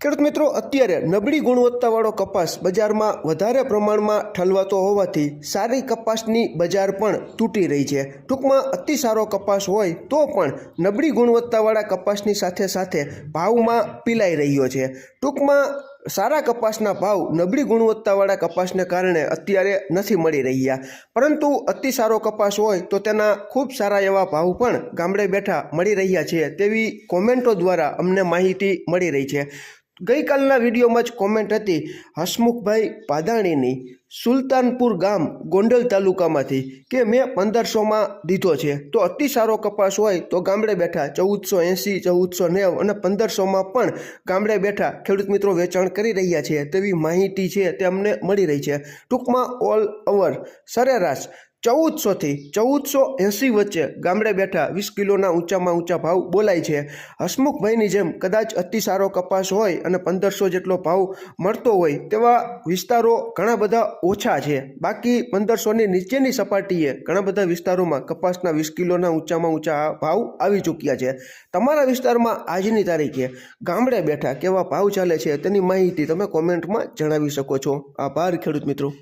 ખેડૂત મિત્રો, અત્યારે નબળી ગુણવત્તાવાળો કપાસ બજારમાં વધારે પ્રમાણમાં ઠલવાતો હોવાથી સારી કપાસની બજાર પણ તૂટી રહી છે. ટૂંકમાં અતિ સારો કપાસ હોય તો પણ નબળી ગુણવત્તાવાળા કપાસની સાથે સાથે ભાવમાં પીલાઈ રહ્યો છે. ટૂંકમાં સારા કપાસના ભાવ નબળી ગુણવત્તાવાળા કપાસને કારણે અત્યારે નથી મળી રહ્યા. પરંતુ અતિ સારો કપાસ હોય તો તેના ખૂબ સારા એવા ભાવ પણ ગામડે બેઠા મળી રહ્યા છે તેવી કોમેન્ટો દ્વારા અમને માહિતી મળી રહી છે. ગઈકાલના વિડીયોમાં જ કોમેન્ટ હતી, હસમુખભાઈ પાદાણીની સુલતાનપુર ગામ ગોંડલ તાલુકામાંથી કે મેં પંદરસોમાં દીધો છે. તો અતિ સારો કપાસ હોય તો ગામડે બેઠા ચૌદસો એંસી, ચૌદસો નેવ અને પંદરસોમાં પણ ગામડે બેઠા ખેડૂત મિત્રો વેચાણ કરી રહ્યા છે તેવી માહિતી છે તે અમને મળી રહી છે. ટૂંકમાં ઓલ ઓવર સરેરાશ ચૌદસોથી ચૌદસો એંસી વચ્ચે ગામડે બેઠા વીસ કિલોના ઊંચામાં ઊંચા ભાવ બોલાય છે. હસમુખભાઈની જેમ કદાચ અતિ સારો કપાસ હોય અને પંદરસો જેટલો ભાવ મળતો હોય તેવા વિસ્તારો ઘણા બધા ઓછા છે. બાકી પંદરસોની નીચેની સપાટીએ ઘણા બધા વિસ્તારોમાં કપાસના વીસ કિલોના ઊંચામાં ઊંચા ભાવ આવી ચૂક્યા છે. તમારા વિસ્તારમાં આજની તારીખે ગામડે બેઠા કેવા ભાવ ચાલે છે તેની માહિતી તમે કોમેન્ટમાં જણાવી શકો છો. આભાર ખેડૂત મિત્રો.